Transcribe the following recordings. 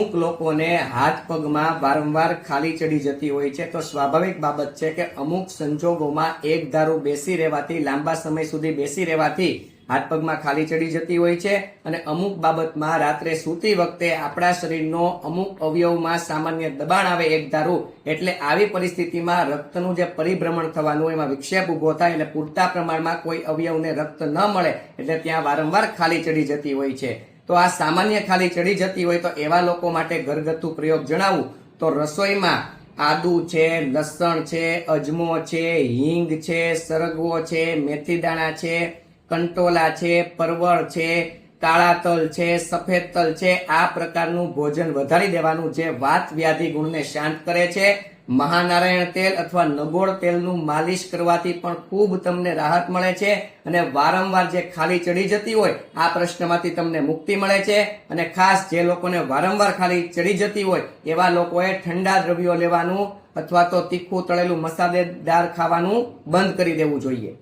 અમુક લોકોને હાથ પગમાં વારંવાર ખાલી ચડી જતી હોય છે. તો સ્વાભાવિક બાબત છે કે અમુક સંજોગોમાં એક ધારું બેસી રહેવાથી, લાંબા સમય સુધી બેસી રહેવાથી હાથ પગમાં ખાલી ચડી જતી હોય છે અને અમુક બાબતમાં રાત્રે સૂતી વખતે આપણા શરીરનો અમુક અવયવમાં સામાન્ય દબાણ આવે એક ધારું, એટલે આવી પરિસ્થિતિમાં રક્તનું જે પરિભ્રમણ થવાનું એમાં વિક્ષેપ ઊભો થાય એટલે પૂરતા પ્રમાણમાં કોઈ અવયવને રક્ત ન મળે, એટલે ત્યાં વારંવાર ખાલી ચડી જતી હોય છે. તો આ સામાન્ય ખાલી ચડી જતી હોય તો એવા લોકો માટે ઘરગથ્થુ પ્રયોગ જણાવું. તો રસોઈમાં આદુ છે, લસણ છે, અજમો છે, હિંગ છે, સરગવો છે, મેથી દાણા છે, કંટોલા છે, પરવળ છે કાળા તલ છે, સફેદ તલ છે, આ પ્રકારનું ભોજન વધારી દેવાનું જે વાત વ્યાધિ ગુણને શાંત કરે છે. મહાનારાયણ તેલ અથવા નગોળ તેલનું માલિશ કરવાથી પણ ખૂબ તમને રાહત મળે છે અને વારંવાર જે ખાલી ચડી જતી હોય, આ પ્રશ્નમાંથી તમને મુક્તિ મળે છે. અને ખાસ જે લોકોને વારંવાર ખાલી ચડી જતી હોય, એવા લોકોએ ઠંડા દ્રવ્યો લેવાનું અથવા તો તીખું તળેલું મસાલેદાર ખાવાનું બંધ કરી દેવું જોઈએ.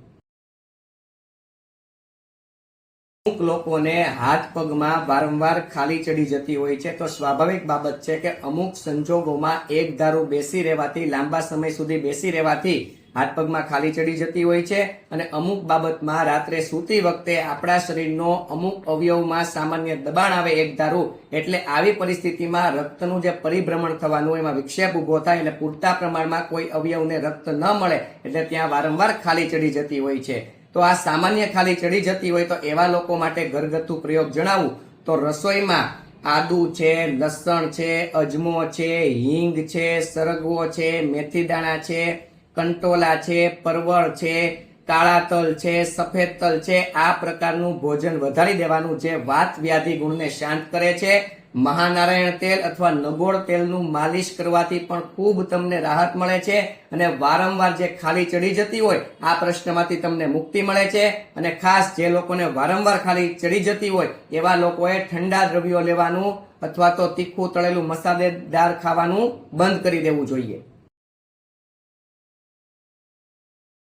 અમુક લોકોને હાથ પગમાં વારંવાર ખાલી ચડી જતી હોય છે. તો સ્વાભાવિક બાબત છે કે અમુક સંજોગોમાં એક ધારું બેસી રહેવાથી, લાંબા સમય સુધી બેસી રહેવાથી હાથ પગમાં ખાલી ચડી જતી હોય છે. અને અમુક બાબતમાં રાત્રે સૂતી વખતે આપણા શરીરનો અમુક અવયવમાં સામાન્ય દબાણ આવે એક ધારું, એટલે આવી પરિસ્થિતિમાં રક્તનું જે પરિભ્રમણ થવાનું, એમાં વિક્ષેપ ઊભો થાય એટલે પૂરતા પ્રમાણમાં કોઈ અવયવને રક્ત ન મળે, એટલે ત્યાં વારંવાર ખાલી ચડી જતી હોય છે. તો આ સામાન્ય ખાલી ચડી જતી હોય તો એવા લોકો માટે ઘરગથ્થુ પ્રયોગ જણાવું. તો રસોઈમાં આદુ છે, લસણ છે, અજમો છે, હિંગ છે, સરગવો છે, મેથી દાણા છે, કંટોલા છે, પરવળ છે કાળા તલ છે, સફેદ તલ છે, આ પ્રકારનું ભોજન વધારી દેવાનું જે વાત વ્યાધિ ગુણને શાંત કરે છે. મહાનારાયણ તેલ અથવા નગોળ તેલનું માલિશ કરવાથી પણ ખૂબ તમને રાહત મળે છે અને વારંવાર જે ખાલી ચડી જતી હોય, આ પ્રશ્નમાંથી તમને મુક્તિ મળે છે. અને ખાસ જે લોકોને વારંવાર ખાલી ચડી જતી હોય, એવા લોકોએ ઠંડા દ્રવ્યો લેવાનું અથવા તો તીખું તળેલું મસાલેદાર ખાવાનું બંધ કરી દેવું જોઈએ.